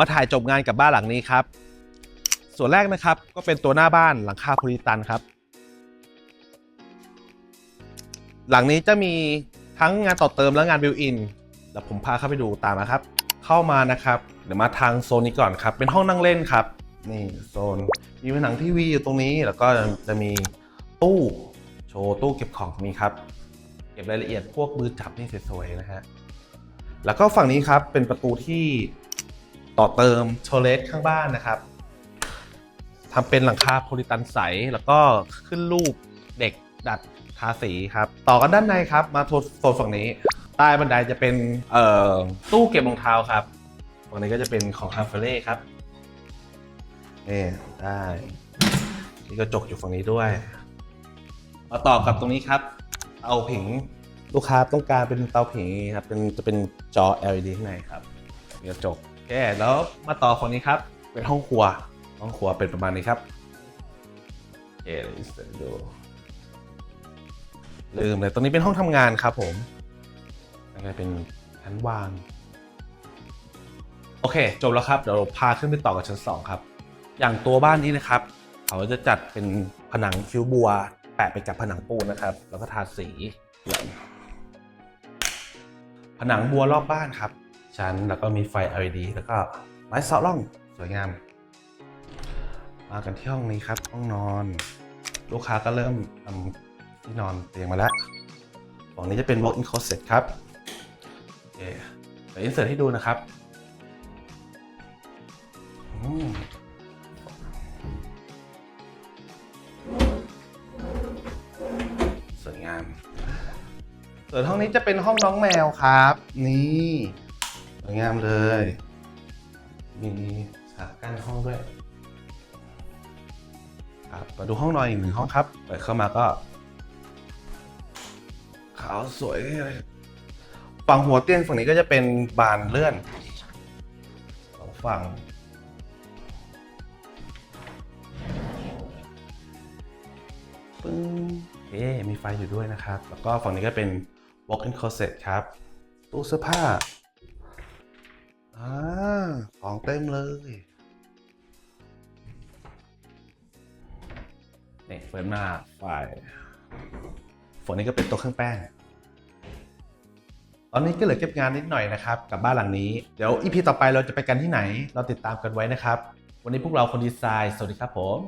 มาถ่ายจบงานกับบ้านหลังนี้ครับ ส่วนแรกนะครับก็เป็นตัวหน้าบ้านหลังคาโพลีตันครับ หลังนี้จะมีทั้งงานต่อเติมและงานบิวอินเดี๋ยวผมพาเข้าไปดูตามมาครับ เข้ามานะครับ เดี๋ยวมาทางโซนนี้ก่อนครับ เป็นห้องนั่งเล่นครับ นี่โซน มีผนังทีวีอยู่ตรงนี้ แล้วก็จะมีตู้โชว์ตู้เก็บของมีครับ เก็บรายละเอียดพวกมือจับนี่สวยๆนะฮะ แล้วก็ฝั่งนี้ครับเป็นประตูที่ ต่อเติมโชเลสข้างบ้านนะครับทำเป็นหลังคาโพลิตันใส แล้วก็ขึ้นรูปเด็กดัดทาสีครับ ต่อกันด้านในครับ มาโซนฝั่งนี้ ใต้บันไดจะเป็นเอ่อตู้เก็บรองเท้าครับฝั่งนี้ก็จะเป็นของฮาร์เฟเล่ครับนี่ได้มีกระจกอยู่ฝั่งนี้ด้วย มาต่อกับตรงนี้ครับ เอาผิงลูกค้าต้องการเป็นเตาผิงครับเป็นจะเป็นจอ LED ข้างในครับมีกระจก เคแล้วมาต่อฝั่งนี้ครับ เป็นห้องครัว ห้องครัวเป็นประมาณนี้ครับโอเคดูลืมเลยตรงนี้เป็นห้องทำงานครับผมแล้วก็เป็นชั้นวาง โอเค จบแล้วครับ เดี๋ยวพาขึ้นไปต่อกับชั้น 2 ครับ อย่างตัวบ้านนี้นะครับ เขาจะจัดเป็นผนังคิ้วบัว แปะไปกับผนังปูนนะครับ แล้วก็ทาสี ผนังบัวรอบบ้านครับ ชั้น แล้วก็มีไฟ LED แล้วก็ไม้เสาะร่องสวยงาม มากันที่ห้องนี้ครับ ห้องนอน ลูกค้าก็เริ่มทำที่นอนเตียงมาแล้วฝั่งนี้จะเป็น walk-in closet ครับโอเคเดี๋ยวอินเสิร์ตให้ดูนะครับสวยงามส่วนห้องนี้จะเป็นห้องน้องแมวครับ นี่ สวยงามเลย มีฉากกั้นห้องด้วยครับมาดูห้องนอนอีกหนึ่งห้องครับ เปิดเข้ามาก็ ขาวสวยเลยฝั่งหัวเตียงฝั่งนี้ก็จะเป็นบานเลื่อนสองฝั่งปึ้งเอ๊มีไฟอยู่ด้วยนะครับ แล้วก็ฝั่งนี้ก็เป็น walk-in closet ครับ ตู้เสื้อผ้า อ่าของเต็มเลยนี่เปิดมาไฟฝั่งนี้ก็เป็นโต๊ะเครื่องแป้ง ตอนนี้ก็เหลือเก็บงานนิดหน่อยนะครับ กับบ้านหลังนี้ เดี๋ยวอีพีต่อไปเราจะไปกันที่ไหน เราติดตามกันไว้นะครับ วันนี้พวกเราคนดีไซน์ สวัสดีครับผม